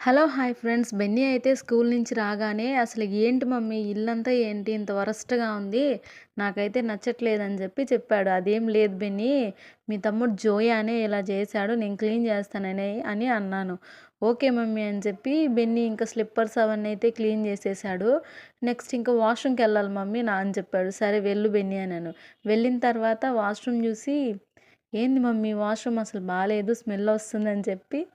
Hello hi friends. Benny అయితే school నుంచి రాగానే అసలు ఏంటి మమ్మీ ఇల్లంతా ఏంటి? ఇంత వరస్ట్గా ఉంది. నాకైతే నచ్చట్లేదని చెప్పి చెప్పాడు. అదేం లేదు బెన్నీ. మీ తమ్ముడు జోయానే ఇలా చేశాడు. నేను క్లీన్ చేస్తానని అని అన్నాను. ఓకే మమ్మీ అని చెప్పి బెన్నీ ఇంకా స్లిప్పర్స్ అవన్నీ అయితే క్లీన్ చేసేసాడు. నెక్స్ట్ ఇంకా వాష్రూమ్కి వెళ్ళాలి మమ్మీ నా అని చెప్పాడు. సరే వెళ్ళు బెన్నీ అన్నాను. వెళ్ళిన తర్వాత వాష్రూమ్ చూసి ఏంది మమ్మీ వాష్రూమ్ అసలు బాగాలేదు స్మెల్ వస్తుందని చెప్పి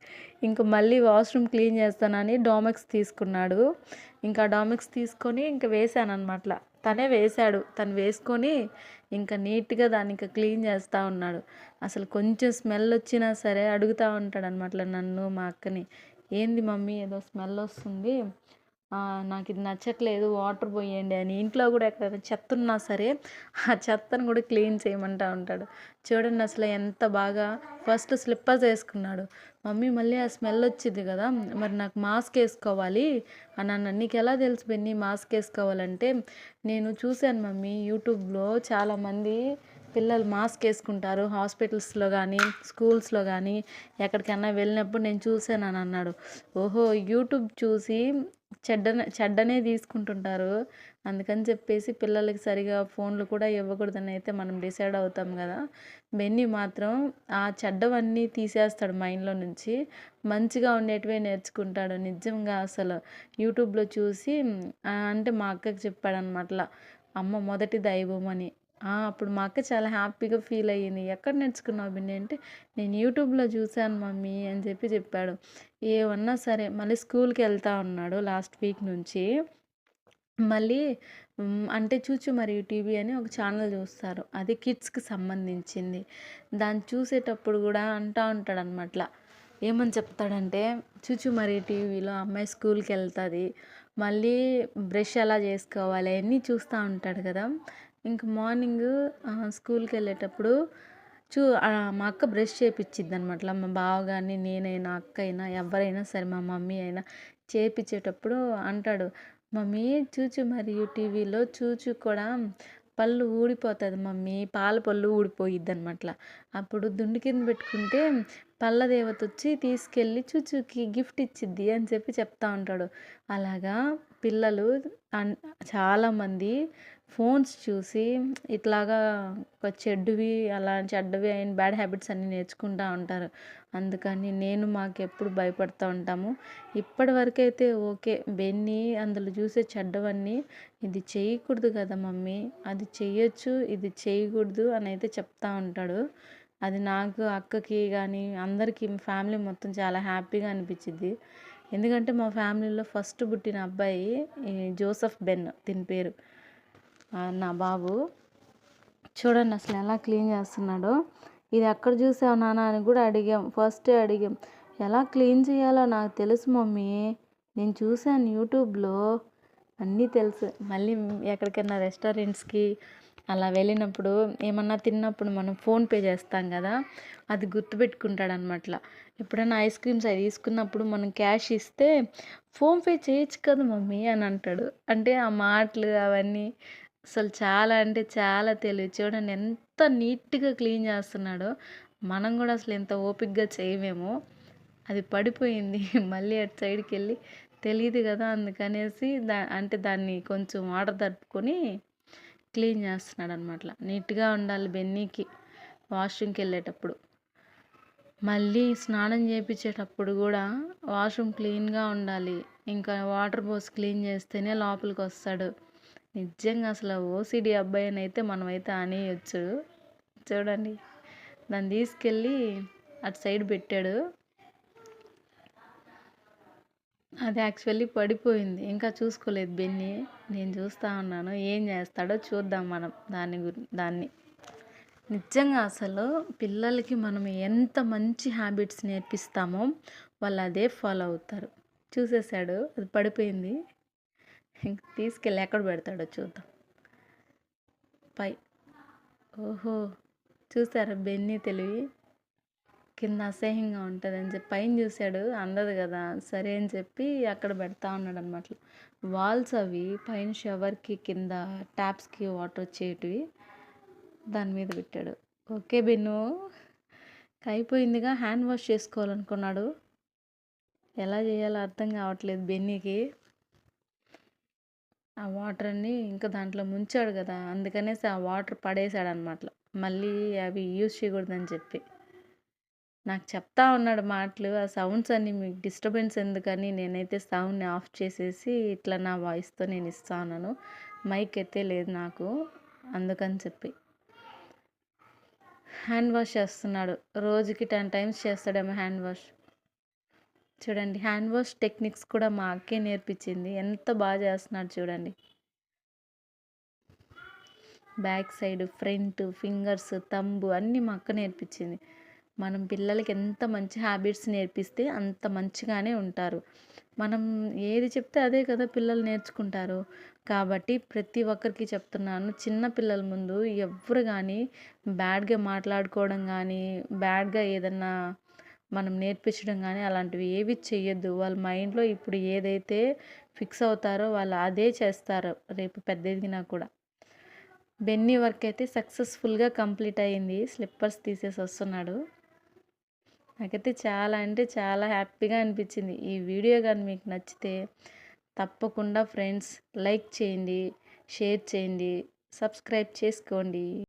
ఇంక మళ్ళీ వాష్రూమ్ క్లీన్ చేస్తానని డోమెక్స్ తీసుకున్నాడు. ఇంకా డోమెక్స్ తీసుకొని ఇంకా వేసాను అనమాట తనే వేశాడు. తను వేసుకొని ఇంకా నీట్గా దాన్ని ఇంకా క్లీన్ చేస్తూ ఉన్నాడు. అసలు కొంచెం స్మెల్ వచ్చినా సరే అడుగుతూ ఉంటాడు అనమాట నన్ను మా అక్కని. ఏంది మమ్మీ ఏదో స్మెల్ వస్తుంది నాకు ఇది నచ్చట్లేదు వాటర్ పోయండి అని ఇంట్లో కూడా ఎక్కడైనా చెత్త ఉన్నా సరే ఆ చెత్తను కూడా క్లీన్ చేయమంటా ఉంటాడు. చూడండి అసలు ఎంత బాగా ఫస్ట్ స్లిప్పర్స్ వేసుకున్నాడు. మమ్మీ మళ్ళీ ఆ స్మెల్ వచ్చింది కదా మరి నాకు మాస్క్ వేసుకోవాలి అని నీకు ఎలా తెలుసు బెన్ని మాస్క్ వేసుకోవాలంటే నేను చూశాను మమ్మీ యూట్యూబ్లో చాలామంది పిల్లలు మాస్క్ వేసుకుంటారు హాస్పిటల్స్లో కానీ స్కూల్స్లో కానీ ఎక్కడికైనా వెళ్ళినప్పుడు నేను చూశాను అని అన్నాడు. ఓహో యూట్యూబ్ చూసి చెడ్డ చెడ్డనే తీసుకుంటుంటారు. అందుకని చెప్పేసి పిల్లలకి సరిగా ఫోన్లు కూడా ఇవ్వకూడదని అయితే మనం డిసైడ్ అవుతాం కదా. బెన్నీ మాత్రం ఆ చెడ్డవన్నీ తీసేస్తాడు మైండ్లో నుంచి. మంచిగా ఉండేటివే నేర్చుకుంటాడు. నిజంగా అసలు యూట్యూబ్లో చూసి అంటే మా అక్కకి చెప్పాడనమాట అమ్మ మొదటి దైవం అని. అప్పుడు మా అక్క చాలా హ్యాపీగా ఫీల్ అయ్యింది. ఎక్కడ నేర్చుకున్నావు బిన్ని అంటే నేను యూట్యూబ్లో చూశాను మమ్మీ అని చెప్పి చెప్పాడు. ఏమన్నా సరే మళ్ళీ స్కూల్కి వెళ్తా ఉన్నాడు లాస్ట్ వీక్ నుంచి. మళ్ళీ అంటే చూచు మరియు టీవీ అని ఒక ఛానల్ చూస్తారు. అది కిడ్స్కి సంబంధించింది. దాన్ని చూసేటప్పుడు కూడా అంటూ ఉంటాడు అనమాట ఏమని చెప్తాడంటే చూచు మరి టీవీలో అమ్మాయి స్కూల్కి వెళ్తుంది. మళ్ళీ బ్రష్ ఎలా చేసుకోవాలి అవన్నీ చూస్తూ ఉంటాడు కదా. ఇంక మార్నింగ్ స్కూల్కి వెళ్ళేటప్పుడు చూ మా అక్క బ్రష్ చేయించిద్ది అనమాట మా బావ కానీ నేనైనా అక్క అయినా ఎవరైనా సరే మా మమ్మీ అయినా చేయించేటప్పుడు అంటాడు మమ్మీ చూచు మరియు టీవీలో చూచు కూడా పళ్ళు ఊడిపోతుంది మమ్మీ పాల పళ్ళు ఊడిపోయిద్ది అనమాట అప్పుడు దుండి కింద పెట్టుకుంటే పళ్ళ దేవత వచ్చి తీసుకెళ్ళి చూచుకి గిఫ్ట్ ఇచ్చిద్ది అని చెప్పి చెప్తా ఉంటాడు. అలాగా పిల్లలు చాలామంది ఫోన్స్ చూసి ఇట్లాగా ఒక చెడ్డవి అలా చెడ్డవి అయిన బ్యాడ్ హ్యాబిట్స్ అన్నీ నేర్చుకుంటూ ఉంటారు. అందుకని నేను మాకు ఎప్పుడు భయపడుతూ ఉంటాము. ఇప్పటి వరకు అయితే ఓకే. బెన్ని అందులో చూసే చెడ్డవన్నీ ఇది చేయకూడదు కదా మమ్మీ అది చేయొచ్చు ఇది చేయకూడదు అని అయితే చెప్తా ఉంటాడు. అది నాకు అక్కకి కానీ అందరికీ ఫ్యామిలీ మొత్తం చాలా హ్యాపీగా అనిపించింది ఎందుకంటే మా ఫ్యామిలీలో ఫస్ట్ పుట్టిన అబ్బాయి జోసఫ్ బెన్ దీని పేరు. నా బాబు. చూడండి అసలు ఎలా క్లీన్ చేస్తున్నాడో. ఇది ఎక్కడ చూసావు నాన్న అని కూడా అడిగాం. ఫస్టే అడిగాం. ఎలా క్లీన్ చేయాలో నాకు తెలుసు మమ్మీ. నేను చూశాను యూట్యూబ్లో. అన్నీ తెలుసు. మళ్ళీ ఎక్కడికైనా రెస్టారెంట్స్కి అలా వెళ్ళినప్పుడు ఏమన్నా తిన్నప్పుడు మనం ఫోన్పే చేస్తాం కదా అది గుర్తుపెట్టుకుంటాడు అనమాట ఎప్పుడైనా ఐస్ క్రీమ్స్ అవి తీసుకున్నప్పుడు మనం క్యాష్ ఇస్తే ఫోన్పే చేయొచ్చు కదా మమ్మీ అని అంటాడు. అంటే ఆ మాటలు అవన్నీ అసలు చాలా అంటే చాలా తెలివి. చూడండి ఎంత నీట్గా క్లీన్ చేస్తున్నాడో మనం కూడా అసలు ఎంత ఓపిక్గా చేయమేమో. అది పడిపోయింది. మళ్ళీ అటు సైడ్కి వెళ్ళి తెలియదు కదా అందుకనేసి దా అంటే దాన్ని కొంచెం వాటర్ తడుపుకొని క్లీన్ చేస్తున్నాడు అనమాట నీట్గా ఉండాలి బెన్నీకి వాష్రూమ్కి వెళ్ళేటప్పుడు. మళ్ళీ స్నానం చేయించేటప్పుడు కూడా వాష్రూమ్ క్లీన్గా ఉండాలి. ఇంకా వాటర్ పోసి క్లీన్ చేస్తేనే లోపలికి వస్తాడు. నిజంగా అసలు ఓసిడి అబ్బాయి అని అయితే మనమైతే అనేయచ్చు. చూడండి. దాన్ని తీసుకెళ్ళి అటు సైడ్ పెట్టాడు. అది యాక్చువల్లీ పడిపోయింది. ఇంకా చూసుకోలేదు బెన్ని. నేను చూస్తూ ఉన్నాను. ఏం చేస్తాడో చూద్దాం మనం దాని గురి దాన్ని. నిజంగా అసలు పిల్లలకి మనం ఎంత మంచి హ్యాబిట్స్ నేర్పిస్తామో వాళ్ళు అదే ఫాలో అవుతారు. చూసేసాడు అది పడిపోయింది. తీసుకెళ్ళి ఎక్కడ పెడతాడో చూద్దాం. పై. ఓహో. చూసారా బెన్నీ తెలివి? కింద అసహ్యంగా ఉంటుంది అని చెప్పి పైన చూశాడు అందదు కదా సరే అని చెప్పి అక్కడ పెడతా ఉన్నాడు అనమాట వాల్స్ అవి పైన షవర్కి కింద ట్యాప్స్కి వాటర్ వచ్చేటివి దాని మీద పెట్టాడు. ఓకే బిన్ను అయిపోయిందిగా హ్యాండ్ వాష్ చేసుకోవాలనుకున్నాడు. ఎలా చేయాలో అర్థం కావట్లేదు బెన్నీకి. ఆ వాటర్ అన్ని ఇంకా దాంట్లో ముంచాడు కదా అందుకనేసి ఆ వాటర్ పడేసాడు అనమాట మళ్ళీ అవి యూజ్ చేయకూడదని చెప్పి. నాకు చెప్తా ఉన్నాడు మాటలు ఆ సౌండ్స్ అన్ని మీకు డిస్టర్బెన్స్ ఎందుకని నేనైతే సౌండ్ని ఆఫ్ చేసేసి ఇట్లా నా వాయిస్తో నేను ఇస్తాను మైక్ ఎత్తే లేదు నాకు అందుకని చెప్పి. హ్యాండ్ వాష్ చేస్తున్నాడు. రోజుకి టెన్ టైమ్స్ చేస్తాడేమో హ్యాండ్ వాష్. చూడండి హ్యాండ్ వాష్ టెక్నిక్స్ కూడా మా అక్కే నేర్పించింది. ఎంత బాగా చేస్తున్నాడు చూడండి. Back side front fingers thumb అన్నీ మా అక్క నేర్పించింది. మనం పిల్లలకి ఎంత మంచి హ్యాబిట్స్ నేర్పిస్తే అంత మంచిగానే ఉంటారు. మనం ఏది చెప్తే అదే కదా పిల్లలు నేర్చుకుంటారు. కాబట్టి ప్రతి ఒక్కరికి చెప్తున్నాను చిన్న పిల్లల ముందు ఎవ్వరు కానీ బ్యాడ్గా మాట్లాడుకోవడం కానీ బ్యాడ్గా ఏదన్నా మనం నేర్పించడం కానీ అలాంటివి ఏవి చెయ్యొద్దు. వాళ్ళ మైండ్లో ఇప్పుడు ఏదైతే ఫిక్స్ అవుతారో వాళ్ళు అదే చేస్తారు రేపు పెద్ద ఎదిగినా కూడా. బెన్నీ వర్క్ అయితే సక్సెస్ఫుల్గా కంప్లీట్ అయ్యింది. స్లిప్పర్స్ తీసేసి వస్తున్నాడు. నాకైతే చాలా అంటే చాలా హ్యాపీగా అనిపించింది. ఈ వీడియో కానీ మీకు నచ్చితే తప్పకుండా ఫ్రెండ్స్ లైక్ చేయండి షేర్ చేయండి సబ్స్క్రైబ్ చేసుకోండి.